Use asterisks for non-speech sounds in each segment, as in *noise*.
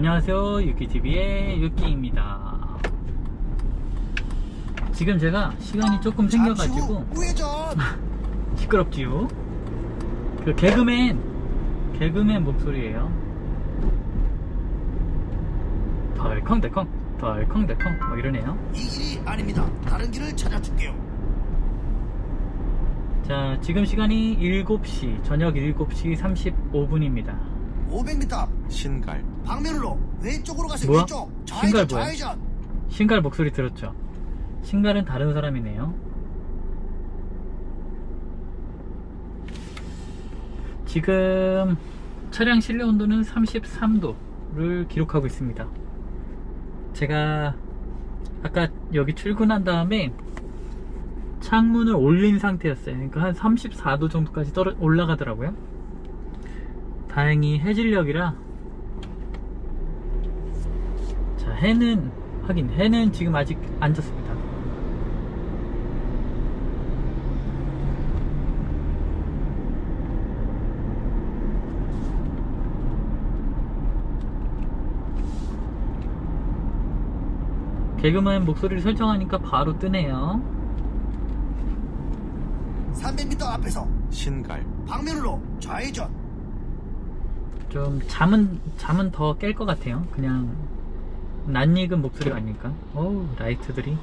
안녕하세요 유키TV의 유키입니다. 지금 제가 시간이 조금 생겨가지고 *laughs* 시끄럽지요? 그 개그맨 개그맨 목소리예요. 덜컹덜컹 덜컹덜컹 뭐 이러네요. 이 길이 아닙니다. 다른 길을 찾아줄게요. 자 지금 시간이 7시 저녁 7시 35분입니다 500m 앞 신갈. 방면으로 왼쪽으로 가세요 뭐야? 왼쪽. 신갈 좌회전 뭐야? 좌회전. 신갈 목소리 들었죠? 신갈은 다른 사람이네요. 지금 차량 실내 온도는 33도를 기록하고 있습니다. 제가 아까 여기 출근한 다음에 창문을 올린 상태였어요. 그러니까 한 34도 정도까지 떨어 올라가더라고요 다행히 해질녘이라. 자 해는 하긴 해는 지금 아직 안 졌습니다. 개그맨 목소리를 설정하니까 바로 뜨네요. 300m 앞에서 신갈. 방면으로 좌회전 좀 잠은 잠은 더 깰 것 같아요. 그냥 낯익은 목소리가 아닐까. 어우 라이트들이.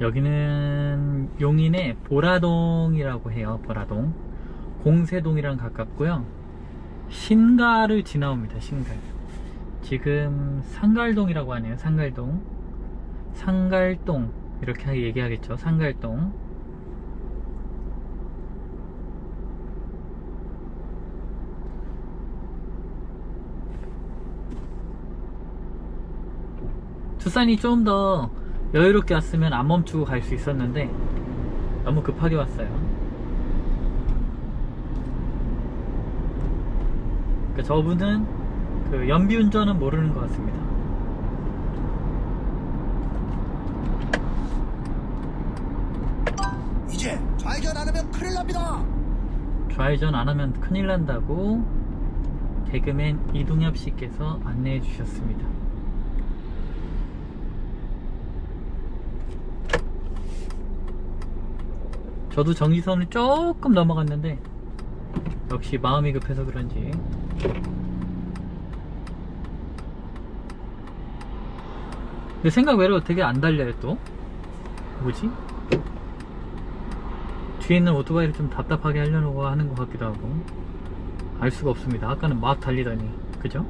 여기는 용인의 보라동이라고 해요. 보라동. 공세동이랑 가깝고요. 신갈을 지나옵니다. 신갈. 지금 상갈동이라고 하네요. 상갈동. 상갈동. 이렇게 얘기하겠죠. 상갈동. 투싼이 좀더 여유롭게 왔으면 안 멈추고 갈 수 있었는데 너무 급하게 왔어요. 그러니까 저분은 그 연비 운전은 모르는 것 같습니다. 이제 좌회전 안 하면 큰일 납니다 좌회전 안 하면 큰일 난다고 개그맨 이동엽 씨께서 안내해 주셨습니다. 저도 정지선을 조금 넘어갔는데 역시 마음이 급해서 그런지. 근데 생각 외로 되게 안 달려요 또? 뭐지? 뒤에 있는 오토바이를 좀 답답하게 하려고 하는 것 같기도 하고. 알 수가 없습니다. 아까는 막 달리더니. 그죠?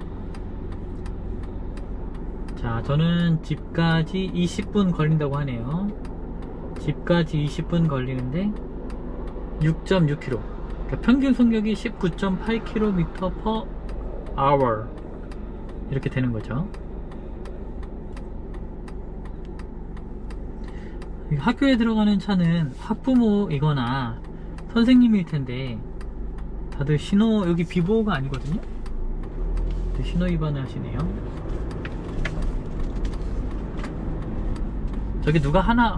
자 저는 집까지 20분 걸린다고 하네요 집까지 20분 걸리는데 6.6km 그러니까 평균 속력이 19.8km per hour. 이렇게 되는 거죠. 학교에 들어가는 차는 학부모이거나 선생님일 텐데 다들 신호 여기 비보호가 아니거든요? 근데 신호 위반을 하시네요. 저기 누가 하나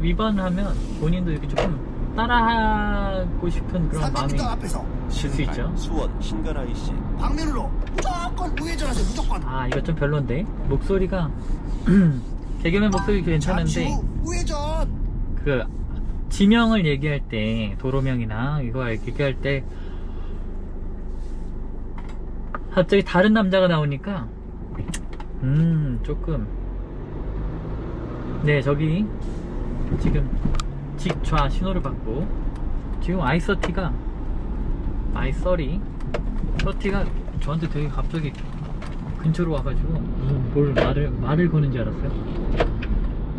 위반을 하면 본인도 이렇게 조금 따라하고 싶은 그런 마음이 300m 앞에서. 수 있죠. 수원 신갈 IC 방면으로 무조건 우회전하세요 무조건. 아 이거 좀 별론데. 목소리가 *clears throat* 개그맨 목소리 괜찮은데. 후 우회전. 그 지명을 얘기할 때 도로명이나 이거 얘기할 때 갑자기 다른 남자가 나오니까 음 조금. 네 저기 지금 직좌 신호를 받고 지금 아이서티가 아이서리 서티가 저한테 되게 갑자기 근처로 와가지고 무슨 뭘 말을 말을 거는 줄 알았어요.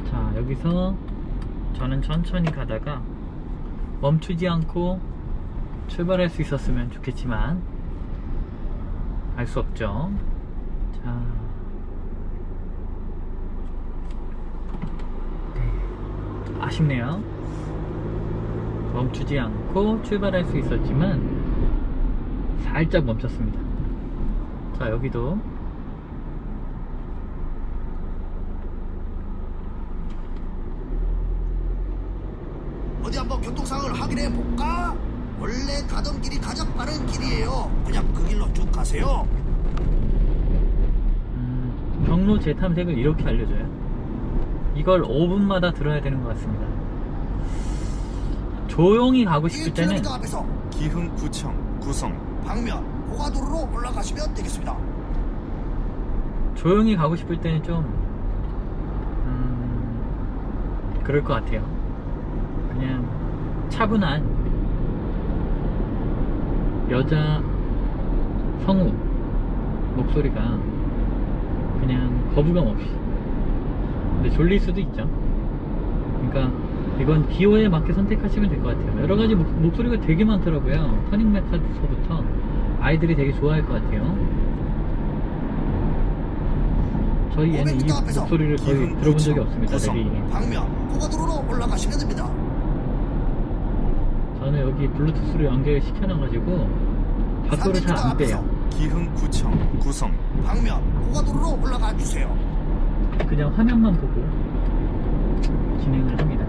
자 여기서 저는 천천히 가다가 멈추지 않고 출발할 수 있었으면 좋겠지만 알 수 없죠. 자 아쉽네요. 멈추지 않고 출발할 수 있었지만 살짝 멈췄습니다. 자 여기도 어디 한번 교통상황을 확인해 볼까? 원래 가던 길이 가장 빠른 길이에요. 그냥 그 길로 쭉 가세요. 음, 경로 재탐색을 이렇게 알려줘요. 이걸 5분마다 들어야 되는 것 같습니다. 조용히 가고 싶을 때는 1km 앞에서 기흥 구청 구성 방면 고가도로로 올라가시면 되겠습니다. 조용히 가고 싶을 때는 좀 음, 그럴 것 같아요. 그냥 차분한 여자 성우 목소리가 그냥 거부감 없이 근데 졸릴 수도 있죠. 그러니까 이건 기호에 맞게 선택하시면 될 것 같아요. 여러 가지 목, 목소리가 되게 많더라고요. 터닝 메카드서부터 아이들이 되게 좋아할 것 같아요. 저희 애는 이 500m 앞에서 목소리를 거의 들어본 적이 없습니다. 내비. 방면 고가도로로 올라가시면 됩니다. 저는 여기 블루투스로 연결 시켜놔가지고 밖으로 잘안 빼요. 기흥구청 구성 방면 고가도로로 올라가 주세요. 그냥 화면만 보고 진행을 합니다.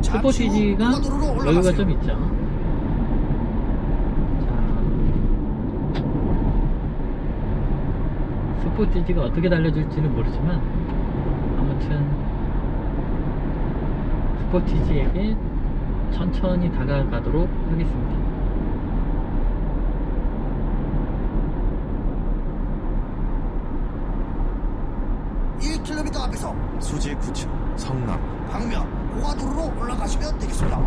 자, 고가도로로 여유가. 좀 있죠. 자, 스포티지가 어떻게 달려줄지는 모르지만 아무튼 스포티지에게 천천히 다가가도록 하겠습니다. 일 1km 앞에서 수지구청 성남 방면 고가도로로 올라가시면 되겠습니다.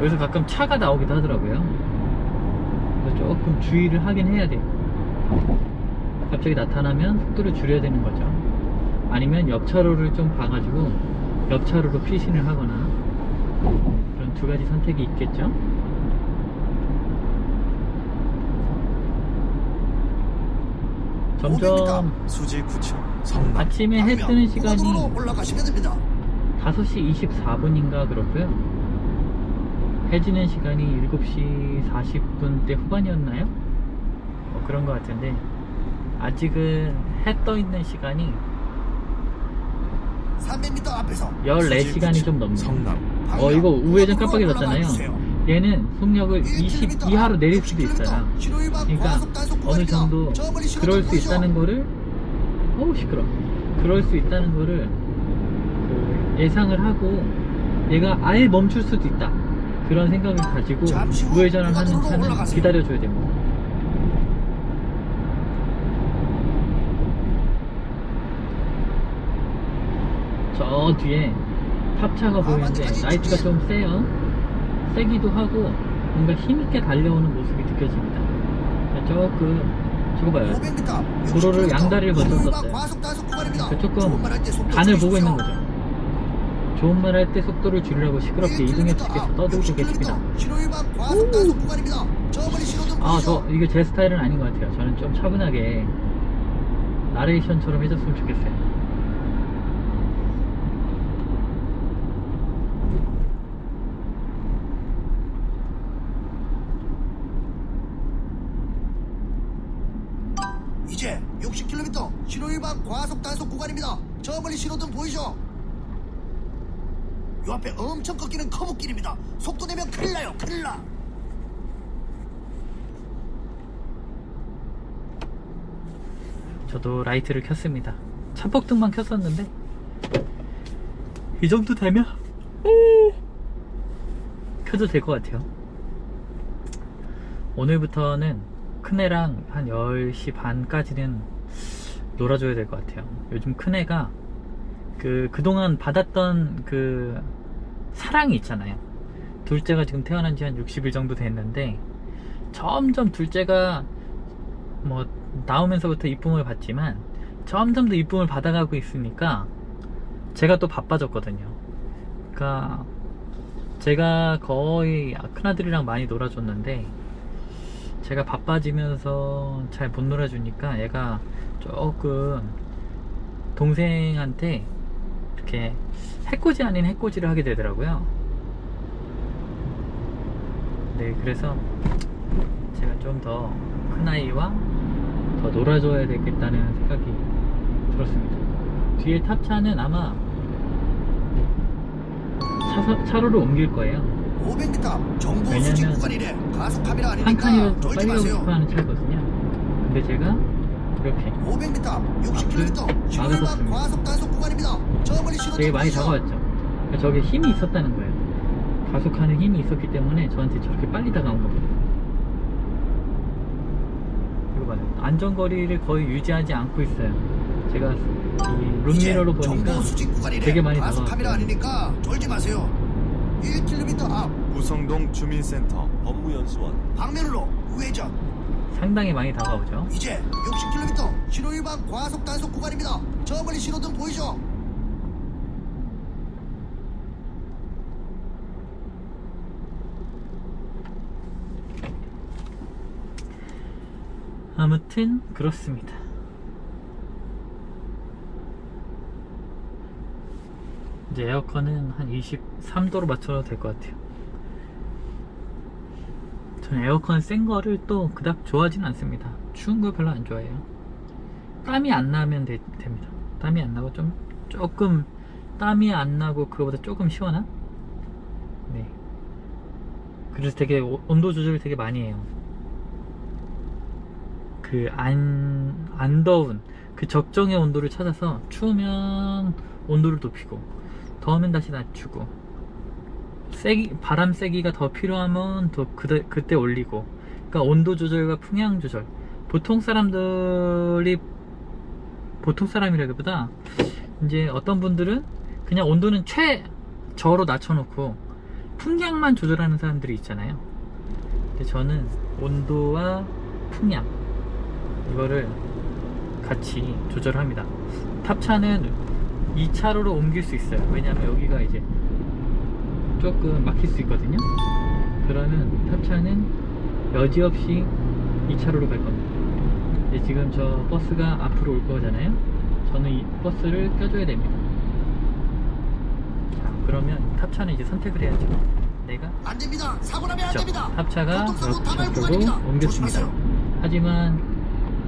여기서 가끔 차가 나오기도 하더라고요. 그래서 조금 주의를 하긴 해야 돼요. 갑자기 나타나면 속도를 줄여야 되는 거죠. 아니면 옆차로를 좀 봐가지고 옆차로로 피신을 하거나 그런 두 가지 선택이 있겠죠. 점점 수지 구청 성남 아침에 해 방면 뜨는 시간이 올라가시면 됩니다. 5시 24분인가 그렇고요. 해지는 시간이 7시 40분대 후반이었나요? 뭐 그런 것 같은데 아직은 해 떠 있는 시간이 300m 앞에서 14시간이 좀 넘네요. 성남 어 이거 우회전. 올라가 주세요. 얘는 속력을 20 1km 이하로 내릴 앞 수도 60km 있어요. 그러니까 어느. 정도 그럴 수? 있다는 거를 어우 시끄러. 그럴 수 있다는 거를 그 예상을 하고 얘가 아예 멈출 수도 있다. 그런 생각을 가지고 우회전을 하는 차는. 기다려줘야 됩니다. 저 뒤에 탑차가 보이는데 뒤에. 좀 세요. 세기도 하고 뭔가 힘있게 달려오는 모습이 느껴집니다. 조금 저거 봐요. 500m 앞 도로를 60km 양다리를. 그 조금 간을 보고 있는. 거죠. 좋은 말 할 때 속도를 줄이려고 시끄럽게 1km 이동해 앞 주께서 떠들고 60km 계십니다. 신호위반 과속 단속 구간입니다. 저 멀리 신호등 아, 보이죠? 저, 이게 제 스타일은 아닌 것 같아요. 저는 좀 차분하게, 나레이션처럼 해줬으면 좋겠어요. 이제 60km 신호 위반 과속 단속 구간입니다. 저 멀리 신호등 보이죠? 요 앞에 엄청 꺾이는 커브길입니다. 속도 내면 큰일 나요. 큰일 나. 저도 라이트를 켰습니다. 참폭등만 켰었는데, 이 정도 되면, 켜도 될 것 같아요. 오늘부터는 큰애랑 한 10시 반까지는 놀아줘야 될 것 같아요. 요즘 큰애가 그, 그동안 받았던 그 사랑이 있잖아요. 둘째가 지금 태어난 지 한 60일 정도 됐는데, 점점 둘째가 뭐, 나오면서부터 이쁨을 받지만, 점점 더 이쁨을 받아가고 있으니까, 제가 또 바빠졌거든요. 그러니까, 제가 거의 큰아들이랑 많이 놀아줬는데, 제가 바빠지면서 잘 못 놀아주니까 얘가 조금 동생한테 이렇게 해코지 아닌 해코지를 하게 되더라고요. 네, 그래서 제가 좀 더 큰아이와 더 놀아줘야 되겠다는 생각이 들었습니다. 뒤에 탑차는 아마 차서, 차로를 옮길 거예요. 500m 정보 왜냐면 수집 구간이래. 가속 카메라 한 칸이라도 더 빨리 가고 마세요. 싶어 하는 차거든요. 근데 제가 이렇게 500m, 60km 신호위반 막아섰습니다. 과속 단속 구간입니다. 저 멀리 신호 되게 등 많이? 다가왔죠. 그러니까 저게 힘이 있었다는 거예요. 가속하는 힘이 있었기 때문에 저한테 저렇게 빨리 다가온 겁니다. 이거 봐요. 안전거리를 거의 유지하지 않고 있어요. 제가 이 룸미러로 보니까 정보 수집 구간이래. 되게 많이 가속 다가왔어요. 아니니까 졸지 마세요. 1km 앞 구성동 주민센터 업무연수원 방면으로 우회전. 상당히 많이 다가오죠. 이제 60km 신호위반 과속 단속 구간입니다. 저 멀리 신호등 보이죠? 아무튼 그렇습니다. 이제 에어컨은 한 23도로 맞춰도 될 것 같아요. 저는 에어컨 센 거를 또 그닥 좋아하진 않습니다. 추운 걸 별로 안 좋아해요. 땀이 안 나면 되- 됩니다. 땀이 안 나고 좀 조금 땀이 안 나고 그거보다 조금 시원한? 네. 그래서 되게 오- 온도 조절을 되게 많이 해요. 그 안 안 더운 그 적정의 온도를 찾아서 추우면 온도를 높이고 더우면 다시 낮추고 세기 바람 세기가 더 필요하면 더 그때, 그때 올리고. 그러니까 온도 조절과 풍향 조절. 보통 사람들이 보통 사람이라기보다 이제 어떤 분들은 그냥 온도는 최저로 낮춰놓고 풍량만 조절하는 사람들이 있잖아요. 근데 저는 온도와 풍량 이거를 같이 조절합니다. 탑차는 2차로로 옮길 수 있어요. 왜냐하면 여기가 이제 조금 막힐 수 있거든요. 그러면 탑차는 여지없이 2차로로 갈 겁니다. 지금 저 버스가 앞으로 올 거잖아요. 저는 이 버스를 껴줘야 됩니다. 자, 그러면 탑차는 이제 선택을 해야죠. 내가 안 됩니다. 사고 나면 안. 됩니다. 탑차가 옆으로. 옮겼습니다. 하지만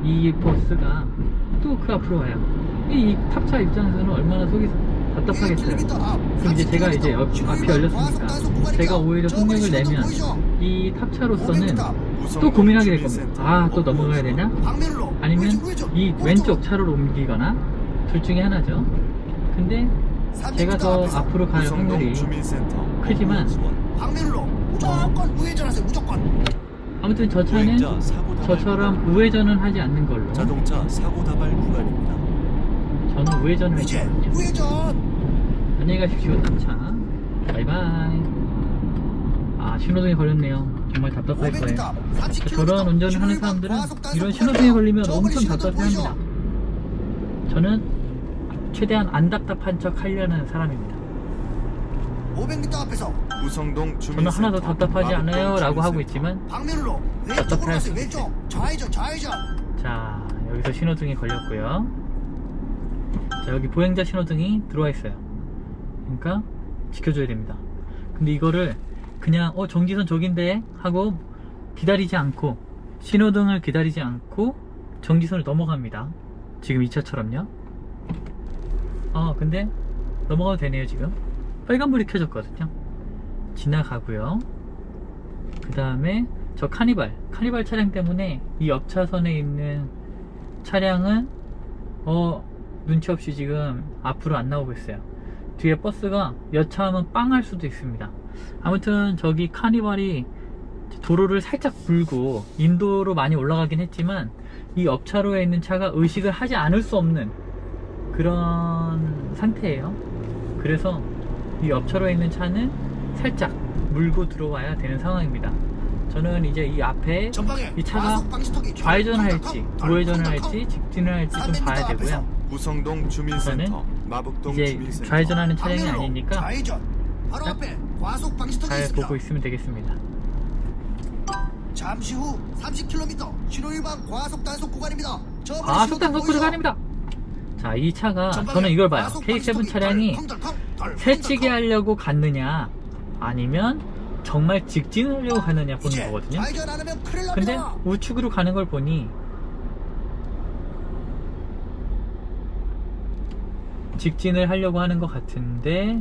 이 버스가 또 그 앞으로 와요. 이, 이 탑차 입장에서는 얼마나 속이 답답하겠어요. 1km 앞, 그럼 이제 제가 30km 이제 옆, 앞이 열렸으니까. 제가 오히려 신호등 내면? 이 탑차로서는 500m 또 고민하게 될 겁니다. 아, 또 넘어가야. 되냐? 아니면. 이. 왼쪽 차로로 옮기거나 둘 중에 하나죠. 근데 300m 제가 더 앞으로 갈 확률이 크지만 무조건 우회전하세요. 무조건. 아무튼 저 차는 저처럼. 우회전은 하지 않는 걸로 자동차 사고 다발 구간입니다. 저는 우회전을 이제 했거든요. 우회전. 안녕히 가십시오 탑차 바이바이 아 신호등에 걸렸네요 정말 답답할 500m 거예요 30km 저런 운전을 하는 사람들은 이런. 신호등에 걸리면 엄청 답답해합니다? 저는 최대한 안 답답한 척 하려는 사람입니다 500m 앞에서 저는 하나도 답답하지 않아요 라고 하고. 있지만 방면으로 왼쪽으로 답답해 가세요. 할 왼쪽. 좌회전. 좌회전. 자 여기서 신호등이 걸렸고요 자 여기 보행자 신호등이 들어와 있어요. 그러니까 지켜줘야 됩니다. 근데 이거를 그냥 어 정지선 저긴데 하고 기다리지 않고 신호등을 기다리지 않고 정지선을 넘어갑니다. 지금 2차처럼요. 어 근데 넘어가도 되네요 지금. 빨간불이 켜졌거든요. 지나가고요. 그 다음에 저 카니발 카니발 차량 때문에 이 옆차선에 있는 차량은 어 눈치 없이 지금 앞으로 안 나오고 있어요. 뒤에 버스가 여차하면 빵할 수도 있습니다. 아무튼 저기 카니발이 도로를 살짝 불고 인도로 많이 올라가긴 했지만 이 옆차로에 있는 차가 의식을 하지 않을 수 없는 그런 상태예요. 그래서 이 옆차로에 있는 차는 살짝 물고 들어와야 되는 상황입니다. 저는 이제 이 앞에 이 차가 좌회전을 할지 우회전을. 할지 직진을 할지 좀 300m 봐야 되고요 구성동 주민센터 마북동 이제 주민센터 좌회전하는 차량이 아니니까 좌회전. 바로 딱 앞에 과속 방지턱이 잘 있습니다. 보고 있으면 되겠습니다 잠시 후 30km 신호위반 과속 단속 구간입니다. 저 멀리 과속 신호등 단속 보이죠? 구간입니다. 자, 이 차가 전방에 저는 이걸 봐요. 과속 K7 방지턱이 차량이 덜컹덜컹, 덜컹덜컹. 새치기 하려고 갔느냐, 아니면 정말 직진하려고 가느냐 보는 이제 거거든요. 좌회전 안 하면 큰일 근데 납니다. 우측으로 가는 걸 보니 직진을 하려고 하는 것 같은데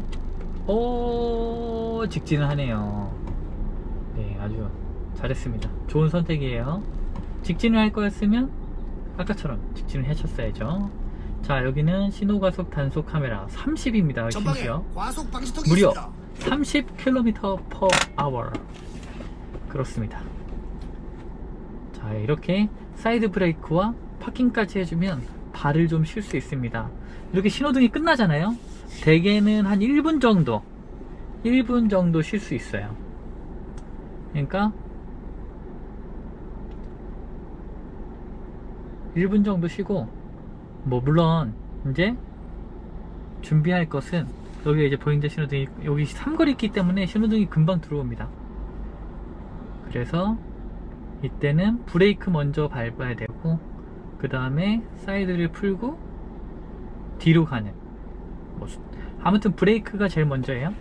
오 직진을 하네요. 네 아주 잘했습니다. 좋은 선택이에요. 직진을 할 거였으면 아까처럼 직진을 해쳤어야죠. 자 여기는 신호가속 단속 카메라 30입니다 전방에 심지어. 무려 있습니다. 30km per hour 그렇습니다. 자 이렇게 사이드 브레이크와 파킹까지 해주면 발을 좀 쉴 수 있습니다 이렇게 신호등이 끝나잖아요 대개는 한 1분 정도 1분 정도 쉴 수 있어요 그러니까 1분 정도 쉬고 뭐 물론 이제 준비할 것은 여기 이제 보행자 신호등이 여기 삼거리 있기 때문에 신호등이 금방 들어옵니다. 그래서 이때는 브레이크 먼저 밟아야 되고 그 다음에 사이드를 풀고 뒤로 가는 모습. 아무튼 브레이크가 제일 먼저예요.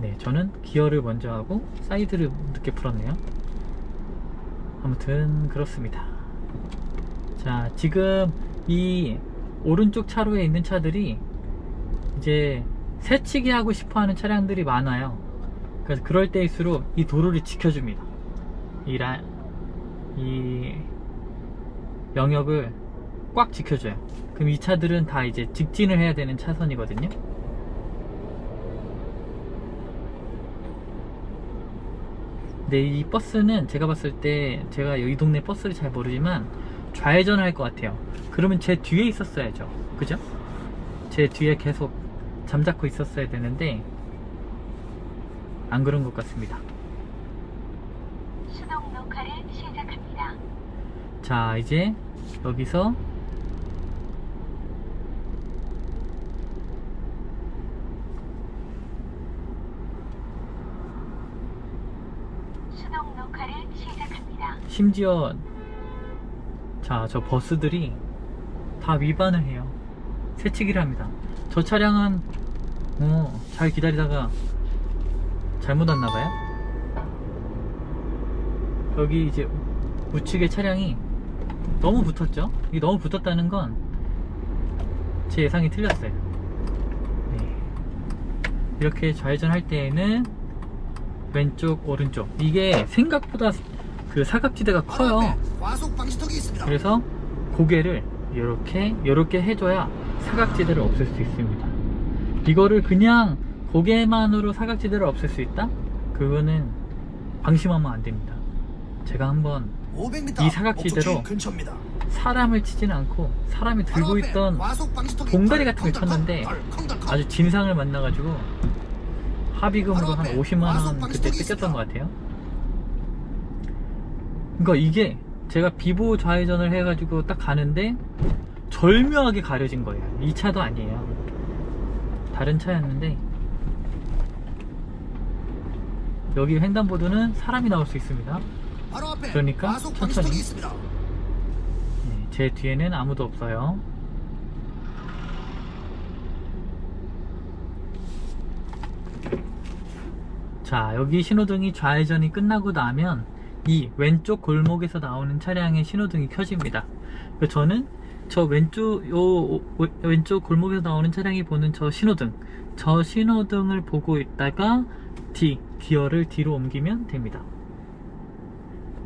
네, 저는 기어를 먼저 하고 사이드를 늦게 풀었네요. 아무튼 그렇습니다. 자, 지금 이 오른쪽 차로에 있는 차들이 이제 새치기 하고 싶어 하는 차량들이 많아요. 그래서 그럴 때일수록 이 도로를 지켜줍니다. 이 라, 이 영역을 꽉 지켜줘요. 그럼 이 차들은 다 이제 직진을 해야 되는 차선이거든요. 근데 이 버스는 제가 봤을 때 제가 이 동네 버스를 잘 모르지만 좌회전을 할 것 같아요. 그러면 제 뒤에 있었어야죠. 그죠? 제 뒤에 계속 잠자코 있었어야 되는데 안 그런 것 같습니다. 자, 이제 여기서 수동 녹화를 시작합니다. 심지어 자, 저 버스들이 다 위반을 해요. 새치기를 합니다. 저 차량은 어, 잘 기다리다가 잘못 왔나봐요. 여기 이제 우측에 차량이 너무 붙었죠? 이 너무 붙었다는 건 제 예상이 틀렸어요. 네. 이렇게 좌회전 할 때에는 왼쪽, 오른쪽. 이게 생각보다 그 사각지대가 커요. 있습니다. 그래서 고개를 이렇게 이렇게 해줘야 사각지대를 없앨 수 있습니다. 이거를 그냥 고개만으로 사각지대를 없앨 수 있다? 그거는 방심하면 안 됩니다. 제가 한번 500m 이 사각지대로. 사람을 치진 않고 사람이 들고 있던 봉다리 같은 걸 쳤는데. 아주 진상을 만나가지고 합의금으로 한 바로 앞에 50만원 과속 그때 뜯겼던 것. 같아요. 그러니까 이게 제가 비보 좌회전을 해가지고 딱 가는데 절묘하게 가려진 거예요. 이 차도 아니에요. 다른 차였는데 여기 횡단보도는 사람이 나올 수 있습니다. 바로 앞에 그러니까 과속 천천히. 방지턱이 있습니다. 네, 제 뒤에는 아무도 없어요. 자, 여기 신호등이 좌회전이 끝나고 나면 이 왼쪽 골목에서 나오는 차량의 신호등이 켜집니다. 저는 저 왼쪽 요 오- 왼쪽 골목에서 나오는 차량이 보는 저 신호등, 저 신호등을 보고 있다가 D 기어를 뒤로 옮기면 됩니다.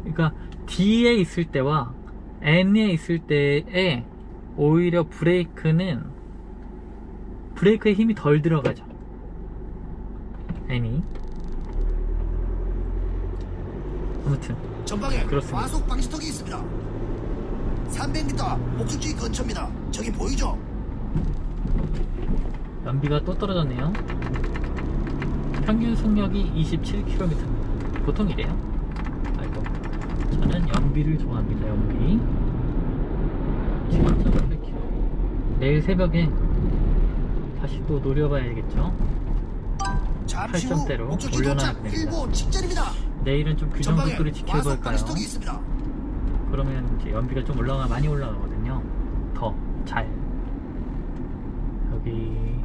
그러니까 D에 있을 때와 N에 있을 때에 오히려 브레이크는 브레이크에 힘이 덜 들어가죠. N이 아무튼 전방에 그렇습니다. 과속 방지턱이 있습니다. 300m 목적지 근처입니다. 저기 보이죠? 연비가 또 떨어졌네요. 평균 속력이 27km입니다. 보통 이래요. 저는 연비를 좋아합니다. 연비. 7.8km. 내일 새벽에 다시 또 노려봐야겠죠. 잠시 후 8점대로 목적지 올려놔야 됩니다. 내일은 좀 규정 속도를 지켜볼까요? 그러면 이제 연비가 좀 올라가 많이 올라가거든요. 더 잘. 여기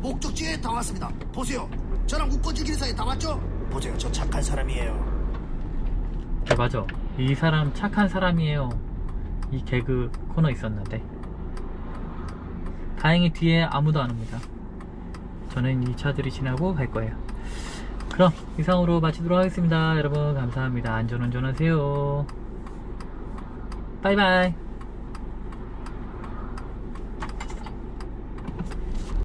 목적지에 다 왔습니다. 보세요. 저랑 사이에 다 왔죠? 보세요. 저 착한 사람이에요. 네, 맞아. 이 사람 착한 사람이에요. 이 개그 코너 있었는데. 다행히 뒤에 아무도 안 옵니다. 저는 이 차들이 지나고 갈 거예요. 그럼 이상으로 마치도록 하겠습니다. 여러분 감사합니다. 안전운전하세요. 바이바이.